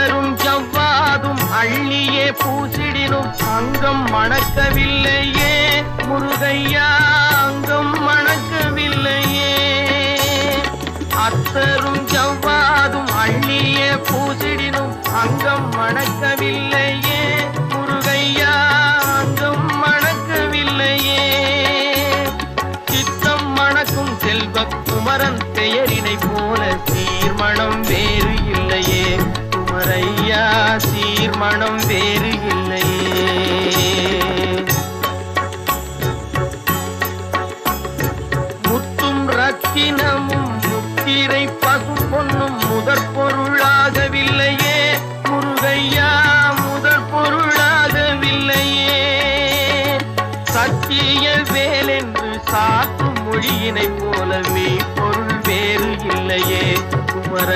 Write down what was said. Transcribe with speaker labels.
Speaker 1: சுடரும் ஜவ்வாதும் அள்ளியே பூசிடினும் அங்கம் மணக்கவில்லையே. முருகையா அங்கம் மணக்கவில்லையே. அத்தரும் ஜவ்வாதும் அள்ளியே பூசிடினும் அங்கம் மணக்கவில்லையே. முருகையா அங்கம் மணக்கவில்லையே. சித்தம் மணக்கும் செல்வ குமரன் பெயரினை போல சீர்மணம் வே மனம் வேறு இல்லை. முத்தும் ரத்தினமும் முத்திரை பசு பொன்னும் முதற் பொருளாகவில்லையே. முருகையா முதற் பொருளாகவில்லையே. சத்திய வேலென்று சாத்தும் மொழியினை